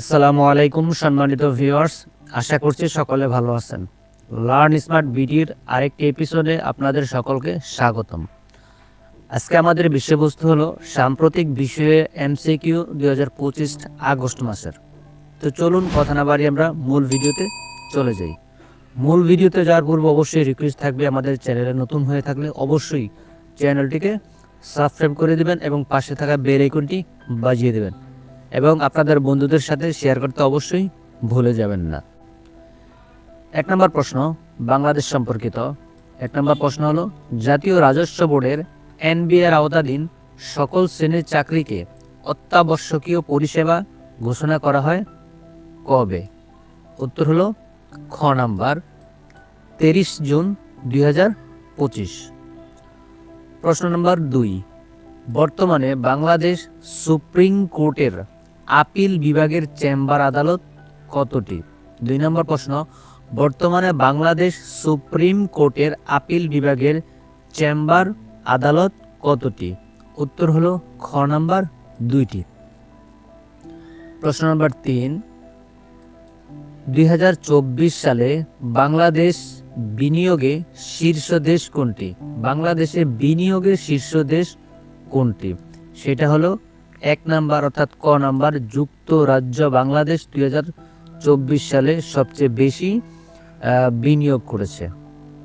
আসসালামু আলাইকুম, সম্মানিত ভিউয়ার্স আশা করছি সকলে ভালো আছেন। লার্ন স্মার্ট বিডির আরেকটি এপিসোডে আপনাদের সকলকে স্বাগতম। আজকে আমাদের বিষয়বস্তু হলো সাম্প্রতিক বিষয়ে এমসিকিউ দুই হাজার পঁচিশ আগস্ট মাসের। তো চলুন কথা না বাড়ি আমরা মূল ভিডিওতে চলে যাই। মূল ভিডিওতে যাওয়ার পূর্বে অবশ্যই রিকোয়েস্ট থাকবে আমাদের চ্যানেলে নতুন হয়ে থাকলে অবশ্যই চ্যানেলটিকে সাবস্ক্রাইব করে দেবেন এবং পাশে থাকা বেল আইকনটি বাজিয়ে দেবেন। এবং আপনাদের বন্ধুদের সাথে শেয়ার করতে অবশ্যই ভুলে যাবেন না। এক নম্বর প্রশ্ন, বাংলাদেশ সম্পর্কিত। এক নম্বর প্রশ্ন হলো, জাতীয় রাজস্ব বোর্ডের এনবিআর আওতাধীন সকল শ্রেণির চাকরিকে অত্যাবশ্যকীয় পরিষেবা ঘোষণা করা হয় কবে? উত্তর হলো, খ নাম্বার তিরিশ জুন দুই হাজার পঁচিশ। প্রশ্ন নম্বর দুই, বর্তমানে বাংলাদেশ সুপ্রিম কোর্টের আপিল বিভাগের চেম্বার আদালত কতটি? দুই নম্বর প্রশ্ন, বর্তমানে বাংলাদেশ সুপ্রিম কোর্টের আপিল বিভাগের চেম্বার আদালত কতটি? উত্তর হলো, খ নাম্বার, দুইটি। প্রশ্ন নম্বর তিন, দুই সালে বাংলাদেশ বিনিয়োগে শীর্ষ দেশ কোনটি? বাংলাদেশে বিনিয়োগের শীর্ষ দেশ কোনটি? সেটা হলো এক নাম্বার অর্থাৎ ক নাম্বার, যুক্তরাজ্য বাংলাদেশ দুই চব্বিশ সালে সবচেয়ে বেশি বিনিয়োগ করেছে।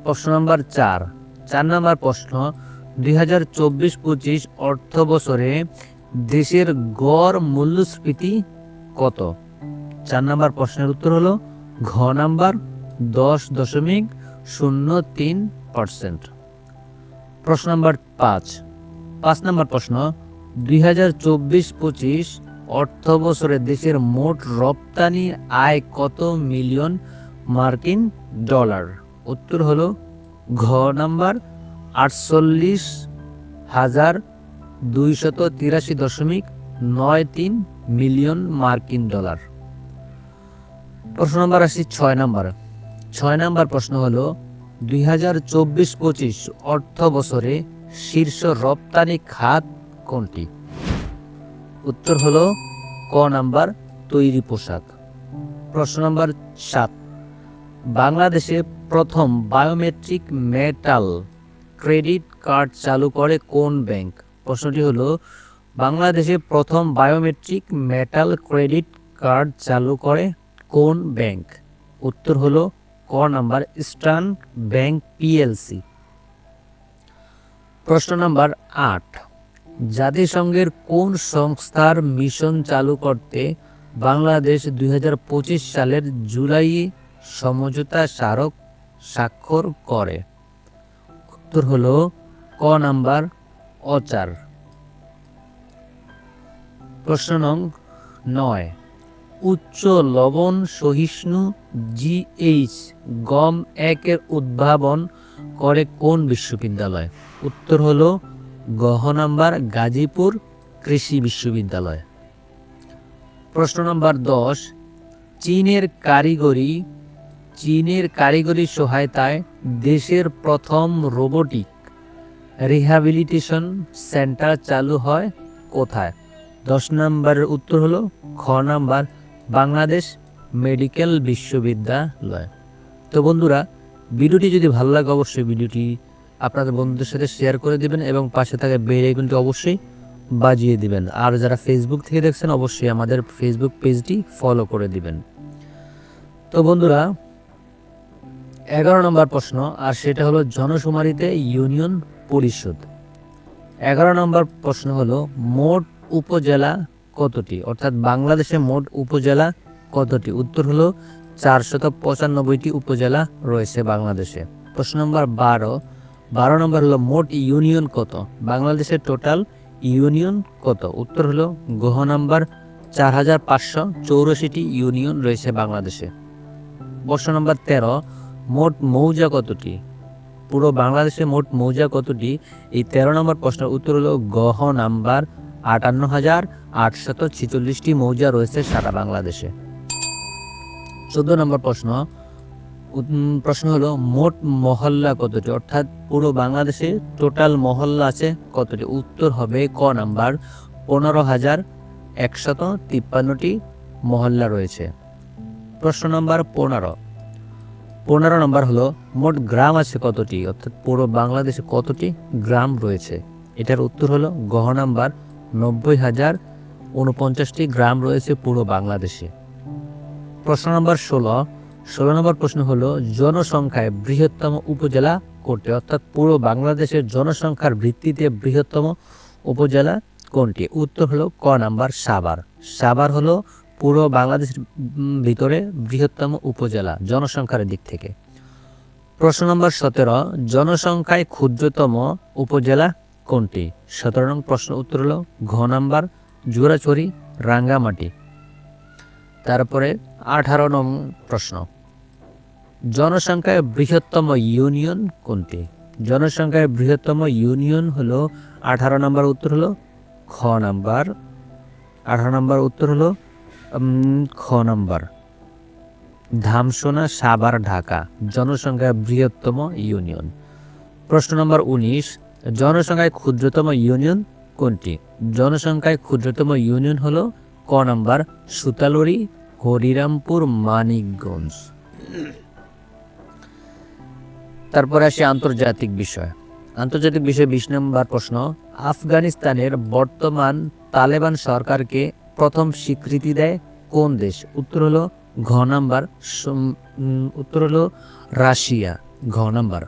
প্রশ্ন নাম্বার চার। চার নাম্বার প্রশ্ন, দুই হাজার চব্বিশ পঁচিশ অর্থ বছরে দেশের গড় মূল্যস্ফীতি কত? চার নাম্বার প্রশ্নের উত্তর হলো, ঘ নাম্বার দশ দশমিক শূন্য তিন পার্সেন্ট। প্রশ্ন নাম্বার পাঁচ। পাঁচ নম্বর প্রশ্ন দুই হাজার চব্বিশ পঁচিশ অর্থ বছরে দেশের মোট রপ্তানি আয় কত মিলিয়ন মার্কিন ডলার? উত্তর হলো ঘ নাম্বার আটচল্লিশ হাজার দুইশত তিরাশি দশমিক নয় তিন মিলিয়ন মার্কিন ডলার। প্রশ্ন নম্বর আসি ছয় নম্বর। ছয় নম্বর প্রশ্ন হলো দুই হাজার চব্বিশ পঁচিশ অর্থ বছরে শীর্ষ রপ্তানি খাত কোনটি? উত্তর হলো ক নাম্বার তৈরি পোশাক। প্রশ্ন নাম্বার সাত। বাংলাদেশে প্রথম বায়োমেট্রিক মেটাল ক্রেডিট কার্ড চালু করে কোন ব্যাংক? প্রশ্নটি হলো, বাংলাদেশে প্রথম বায়োমেট্রিক মেটাল ক্রেডিট কার্ড চালু করে কোন ব্যাংক? উত্তর হলো ক নাম্বার ইস্টার্ন ব্যাংক পিএলসি। প্রশ্ন নাম্বার আট। জাতিসংঘের কোন সংস্থার মিশন চালু করতে বাংলাদেশ দুই হাজার পঁচিশ সালের জুলাই সমঝোতা স্মারক স্বাক্ষর করে? উত্তর হলো ক নাম্বার, অচার। প্রশ্ন নং নয়। উচ্চ লবণ সহিষ্ণু জিএইচ গম একের উদ্ভাবন করে কোন বিশ্ববিদ্যালয়? উত্তর হলো গহ নাম্বার গাজীপুর কৃষি বিশ্ববিদ্যালয়। প্রশ্ন নাম্বার দশ, চীনের কারিগরি চীনের কারিগরি সহায়তায় দেশের প্রথম রোবোটিক রিহ্যাবিলিটেশন সেন্টার চালু হয় কোথায়? দশ নম্বরের উত্তর হলো খ নাম্বার, বাংলাদেশ মেডিকেল বিশ্ববিদ্যালয়। তো বন্ধুরা, ভিডিওটি যদি ভালো লাগে, অবশ্যই ভিডিওটি আপনাদের বন্ধুদের সাথে শেয়ার করে দিবেন এবং পাশে থাকা বেল আইকনটি অবশ্যই বাজিয়ে দিবেন। আর যারা ফেসবুক থেকে দেখছেন, অবশ্যই আমাদের ফেসবুক পেজটি ফলো করে দিবেন। তো বন্ধুরা, এগারো নম্বর প্রশ্ন, আর সেটা হলো জনশুমারিতে ইউনিয়ন পরিষদ। এগারো নম্বর প্রশ্ন হলো, মোট উপজেলা কতটি? অর্থাৎ বাংলাদেশে মোট উপজেলা কতটি? উত্তর হলো, চারশত পঁচানব্বইটি উপজেলা রয়েছে বাংলাদেশে। প্রশ্ন নম্বর বারো বারো নম্বর হলো মোট ইউনিয়ন কত? বাংলাদেশের টোটাল ইউনিয়ন কত? উত্তর হলো গহ নাম্বার চার হাজার পাঁচশো চৌরাশিটি ইউনিয়ন রয়েছে বাংলাদেশে। প্রশ্ন নম্বর তেরো, মোট মৌজা কতটি? পুরো বাংলাদেশে মোট মৌজা কতটি? এই তেরো নম্বর প্রশ্নের উত্তর হলো গহ নাম্বার আটান্ন হাজার আটশত ছেচল্লিশটি মৌজা রয়েছে সারা বাংলাদেশে। চোদ্দ নম্বর প্রশ্ন প্রশ্ন হলো, মোট মহল্লা কতটি? অর্থাৎ পুরো বাংলাদেশে টোটাল মহল্লা আছে কতটি? উত্তর হবে ক নাম্বার, পনেরো হাজার একশত তিপ্পান্নটি মহল্লা রয়েছে। প্রশ্ন নম্বর পনেরো। পনেরো নম্বর হলো, মোট গ্রাম আছে কতটি? অর্থাৎ পুরো বাংলাদেশে কতটি গ্রাম রয়েছে? এটার উত্তর হলো গহ নাম্বার, নব্বই হাজার উনপঞ্চাশটি গ্রাম রয়েছে পুরো বাংলাদেশে। প্রশ্ন নম্বর ষোলো। ষোলো নম্বর প্রশ্ন হলো, জনসংখ্যায় বৃহত্তম উপজেলা কোনটি? অর্থাৎ পুরো বাংলাদেশের জনসংখ্যার ভিত্তিতে বৃহত্তম উপজেলা কোনটি? উত্তর হলো ক নাম্বার, সাভার। সাভার হলো পুরো বাংলাদেশের ভিতরে বৃহত্তম উপজেলা জনসংখ্যার দিক থেকে। প্রশ্ন নম্বর সতেরো, জনসংখ্যায় ক্ষুদ্রতম উপজেলা কোনটি? সতেরো নং প্রশ্ন উত্তর হলো ঘ নাম্বার, জোড়াচড়ি, রাঙ্গামাটি। তারপরে আঠারো নং প্রশ্ন। জনসংখ্যায় বৃহত্তম ইউনিয়ন কোনটি? জনসংখ্যায় বৃহত্তম ইউনিয়ন হলো আঠারো নম্বর উত্তর হলো খ নাম্বার। আঠারো নম্বর উত্তর হলো খ নাম্বার। ধামসোনা, সাভার, ঢাকা জনসংখ্যায় বৃহত্তম ইউনিয়ন। প্রশ্ন নম্বর উনিশ জনসংখ্যায় ক্ষুদ্রতম ইউনিয়ন কোনটি? জনসংখ্যায় ক্ষুদ্রতম ইউনিয়ন হলো ক নাম্বার, সুতালুরি, হরিরামপুর, মানিকগঞ্জ। তারপরে আসি আন্তর্জাতিক বিষয়। আন্তর্জাতিক বিষয় বিশ নম্বর প্রশ্ন, আফগানিস্তানের বর্তমান তালেবান সরকারকে প্রথম স্বীকৃতি দেয় কোন দেশ? উত্তর হলো ঘ নাম্বার উত্তর হলো রাশিয়া, ঘ নাম্বার।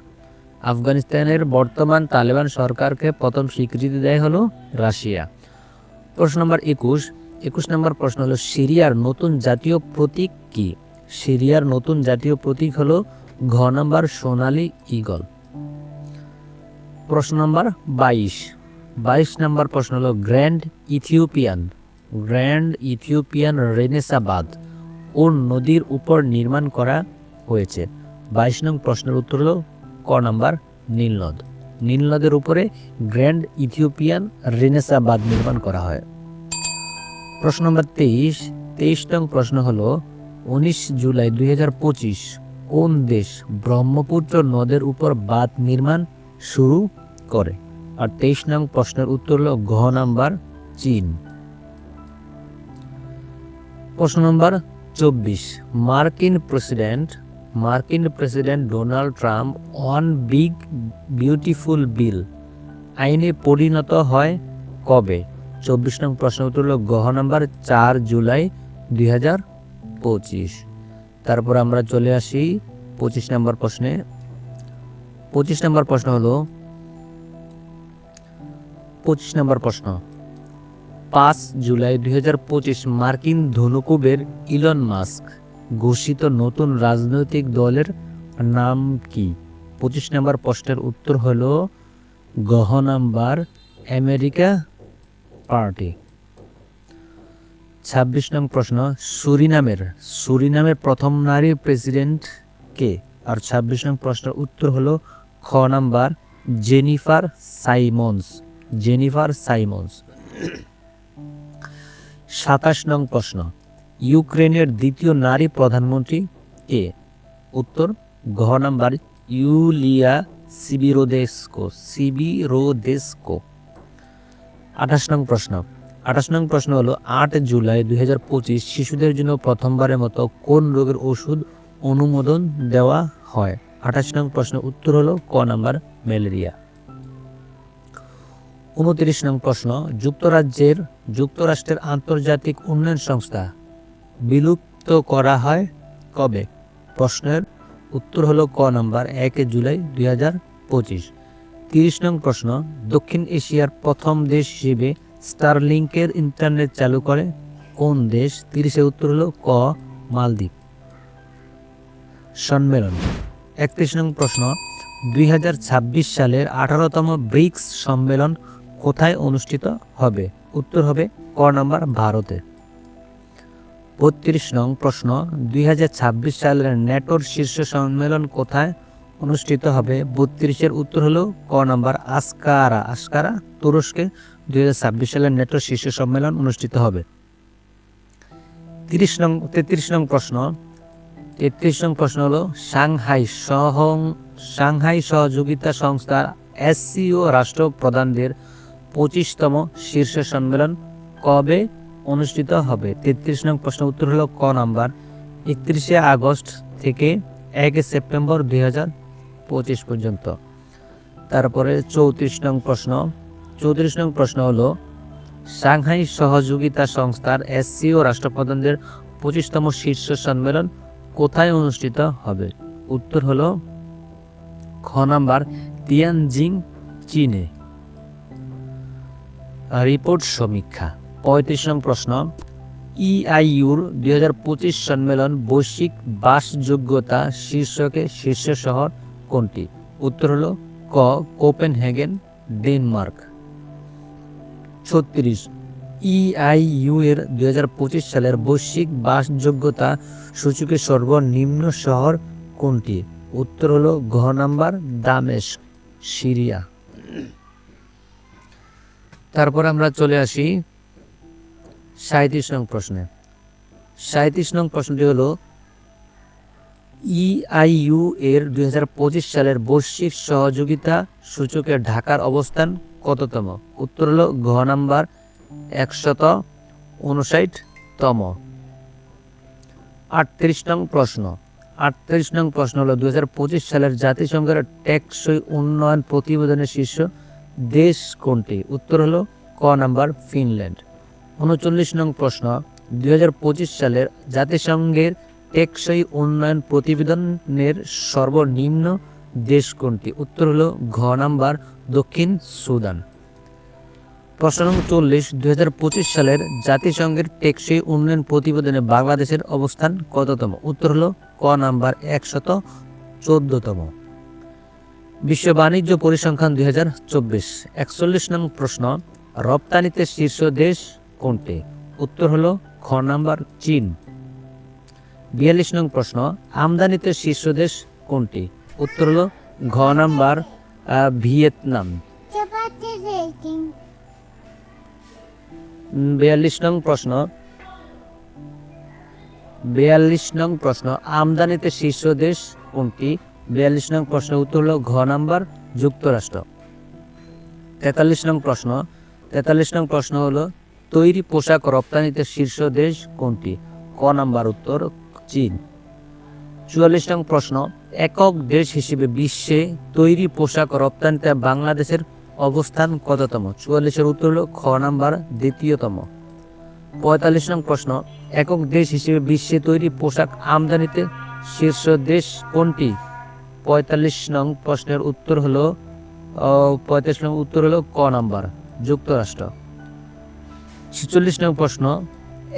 আফগানিস্তানের বর্তমান তালেবান সরকারকে প্রথম স্বীকৃতি দেয় হলো রাশিয়া। প্রশ্ন নম্বর একুশ একুশ নম্বর প্রশ্ন হলো সিরিয়ার নতুন জাতীয় প্রতীক কি? সিরিয়ার নতুন জাতীয় প্রতীক হলো ঘ নাম্বার সোনালী ঈগল। প্রশ্ন নম্বর বাইশ। বাইশ নম্বর প্রশ্ন হলো, গ্র্যান্ড ইথিওপিয়ান গ্র্যান্ড ইথিওপিয়ান রেনেসাবাদ, কোন নদীর উপর নির্মাণ করা হয়েছে? বাইশ নং প্রশ্নের উত্তর হলো, ক নাম্বার নীলনদ নীলনদের উপরে গ্র্যান্ড ইথিওপিয়ান রেনেসাবাদ নির্মাণ করা হয়। প্রশ্ন নম্বর তেইশ। তেইশ নং প্রশ্ন হলো, উনিশ জুলাই দুই হাজার পঁচিশ কোন দেশ ব্রহ্মপুত্র নদের উপর বাঁধ নির্মাণ শুরু করে? আর তেইশ নং প্রশ্নের উত্তর হল ঘ নাম্বার চীন। প্রশ্ন নম্বর চব্বিশ। মার্কিন প্রেসিডেন্ট মার্কিন president Donald Trump one big beautiful bill আইনে পরিণত হয় কবে? চব্বিশ নং প্রশ্ন উত্তর হল গহ নাম্বার চার জুলাই দুই হাজার পঁচিশ। তারপর আমরা চলে আসি পঁচিশ নম্বর প্রশ্নে। পঁচিশ নম্বর প্রশ্ন হলো, পঁচিশ নম্বর প্রশ্ন, পাঁচ জুলাই দুই হাজার পঁচিশ মার্কিন ধনুকুবের ইলন মাস্ক ঘোষিত নতুন রাজনৈতিক দলের নাম কি? পঁচিশ নম্বর প্রশ্নের উত্তর হলো, গহ নাম্বার আমেরিকা পার্টি। ছাব্বিশ নং প্রশ্ন, সুরিনামের সুরিনামের প্রথম নারী প্রেসিডেন্ট কে? আর ছাব্বিশ নং প্রশ্নের উত্তর হলো, খ number, Jennifer Simons Jennifer Simons. সাতাশ নং প্রশ্ন, ইউক্রেনের দ্বিতীয় নারী প্রধানমন্ত্রী কে? উত্তর, ঘ নাম্বার, ইউলিয়া সিবিরোদেস্কো সিবিরোদেস্কো। আঠাশ নং প্রশ্ন আঠাশ নং প্রশ্ন হলো, আট জুলাই দুই হাজার পঁচিশ শিশুদের জন্য প্রথমবারের মতো কোন রোগের ওষুধ অনুমোদন দেওয়া হয়? আঠাশ নং প্রশ্ন উত্তর হলো, ক নাম্বার ম্যালেরিয়া। উনত্রিশ নং প্রশ্ন, যুক্তরাজ্যের, যুক্তরাষ্ট্রের আন্তর্জাতিক উন্নয়ন সংস্থা বিলুপ্ত করা হয় কবে? প্রশ্নের উত্তর হলো, ক নাম্বার এক জুলাই দুই হাজার পঁচিশ। তিরিশ নং প্রশ্ন, দক্ষিণ এশিয়ার প্রথম দেশ হিসেবে স্টারলিংকের ইন্টারনেট চালু করে। কোন দেশ? তিরিশে উত্তর হলো ক, মালদ্বীপ। সম্মেলন। একত্রিশ নং প্রশ্ন। দুই সালের আঠারোতম ব্রিক্স সম্মেলন কোথায় অনুষ্ঠিত হবে? উত্তর হবে ক নাম্বার ভারতে। বত্রিশ নং প্রশ্ন। দুই হাজার ছাব্বিশ সালের ন্যাটোর শীর্ষ সম্মেলন কোথায় অনুষ্ঠিত হবে? বত্রিশের উত্তর হলো ক নম্বর আসকারা। আসকারা তুরস্কে দুই হাজার ছাব্বিশ সালের ন্যাটোর শীর্ষ সম্মেলন অনুষ্ঠিত হবে। তিরিশ নং, তেত্রিশ নং প্রশ্ন। তেত্রিশ নং প্রশ্ন হল, সাংহাই সহ, সাংহাই সহযোগিতা সংস্থা এসসিও রাষ্ট্র প্রধানদের পঁচিশতম শীর্ষ সম্মেলন কবে অনুষ্ঠিত হবে? তেত্রিশ নং প্রশ্ন উত্তর হল ক নাম্বার, একত্রিশে আগস্ট থেকে এক সেপ্টেম্বর দুই হাজার পঁচিশ পর্যন্ত। তারপরে চৌত্রিশ নং প্রশ্ন চৌত্রিশ নং প্রশ্ন হলো, সাংহাই সহযোগিতা সংস্থার এসসিও রাষ্ট্রপ্রধানদের পঁচিশতম শীর্ষ সম্মেলন কোথায় অনুষ্ঠিত হবে? উত্তর হলো, খ নাম্বার তিয়ানজিং, চীনে। রিপোর্ট সমীক্ষা। পঁয়ত্রিশ নং প্রশ্ন, ইআইইউর দুই হাজার পঁচিশ সম্মেলন বৈশ্বিক বাসযোগ্যতা শীর্ষকে শীর্ষ শহর কোনটি? উত্তর হলো, ক, কোপেনহেগেন, ডেনমার্ক। ছত্রিশ। ইআইইউ এর দুই হাজার পঁচিশ সালের বৈশ্বিক বাসযোগ্যতা সূচকের সর্বনিম্ন শহর কোনটি? উত্তর হলো ঘ নাম্বার দামেশ সিরিয়া। তারপর আমরা চলে আসি সাঁত্রিশ নং প্রশ্নে। সাঁত্রিশ নং প্রশ্নটি হলো ইআইইউ এর দুই হাজার পঁচিশ সালের বৈশ্বিক সহযোগিতা সূচকে ঢাকার অবস্থান কততম? উত্তর হলো ঘ নাম্বার, একশত উনষাটতম আটত্রিশ নং প্রশ্ন। আটত্রিশ নং প্রশ্ন হলো দুই সালের জাতিসংঘের টেকসই উন্নয়ন প্রতিবেদনের শীর্ষ দেশ কোনটি? উত্তর হলো ক নাম্বার, ফিনল্যান্ড। উনচল্লিশ নং প্রশ্ন। দুই হাজার পঁচিশ সালের জাতিসংঘের টেকসই উন্নয়ন প্রতিবেদনের সর্বনিম্ন দেশ কোনটি? উত্তর হলো ঘ নাম্বার, দক্ষিণ সুদান। প্রশ্ন নং চল্লিশ দুই সালের জাতিসংঘের টেকসই উন্নয়ন প্রতিবেদনে বাংলাদেশের অবস্থান কততম? উত্তর হলো ক নাম্বার, একশত চোদ্দতম। বিশ্ব বাণিজ্য পরিসংখ্যান দুই হাজার চব্বিশ। একচল্লিশ নং প্রশ্ন, রপ্তানিতে শীর্ষ দেশ কোনটি? উত্তর হলো খ নাম্বার, চীন। বিয়াল্লিশ নং প্রশ্ন, আমদানিতে শীর্ষ দেশ কোনটি? উত্তর হলো ঘ নাম্বার ভিয়েতনাম। বিয়াল্লিশ নং প্রশ্ন। বিয়াল্লিশ নং প্রশ্ন আমদানিতে শীর্ষ দেশ কোনটি? বিয়াল্লিশ নং প্রশ্ন উত্তর হলো ঘ নাম্বার যুক্তরাষ্ট্র। তেতাল্লিশ নং প্রশ্ন তেতাল্লিশ নং প্রশ্ন হলো তৈরি পোশাক রপ্তানিতে শীর্ষ দেশ কোনটি? ক নাম্বার উত্তর চীন। চুয়াল্লিশ নং প্রশ্ন একক দেশ হিসেবে বিশ্বে তৈরি পোশাক রপ্তানিতে বাংলাদেশের অবস্থান কততম? চুয়াল্লিশের উত্তর হল খ নাম্বার, দ্বিতীয়তম। পঁয়তাল্লিশ নং প্রশ্ন, একক দেশ হিসেবে বিশ্বে তৈরি পোশাক আমদানিতে শীর্ষ দেশ কোনটি? পঁয়তাল্লিশ নং প্রশ্নের উত্তর হলো পঁয়তাল্লিশ নং উত্তর হলো ক নাম্বার, যুক্তরাষ্ট্র। ছেচল্লিশ নং প্রশ্ন,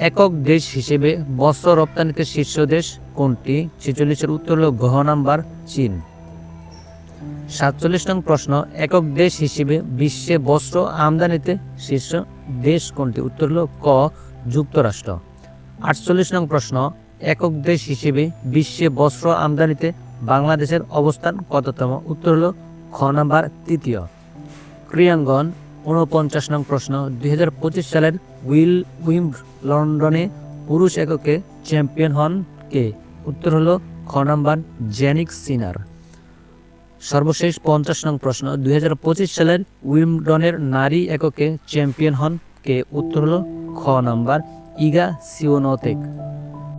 একক দেশ হিসেবে বস্ত্র রপ্তানিতে শীর্ষ দেশ কোনটি? ছেচল্লিশের উত্তর হলো ঘ নাম্বার চীন। সাতচল্লিশ নং প্রশ্ন, একক দেশ হিসেবে বিশ্বে বস্ত্র আমদানিতে শীর্ষ দেশ কোনটি? উত্তর হলো ক, যুক্তরাষ্ট্র। আটচল্লিশ নং প্রশ্ন, একক দেশ হিসেবে বিশ্বে বস্ত্র আমদানিতে বাংলাদেশের অবস্থান কততম? উত্তর হলো খ নাম্বার তৃতীয়। ক্রিয়াঙ্গন উনপঞ্চাশ নং প্রশ্ন, দুই হাজার পঁচিশ সালের উইল উইম্ব লন্ডনে পুরুষ এককে চ্যাম্পিয়ন হন কে? উত্তর হলো খ নাম্বার জেনিক সিনার। সর্বশেষ পঞ্চাশ নং প্রশ্ন, দুই হাজার পঁচিশ সালের উইমডনের নারী এককে চ্যাম্পিয়ন হন কে? উত্তর হলো খ নাম্বার ইগা সিওনোতেক।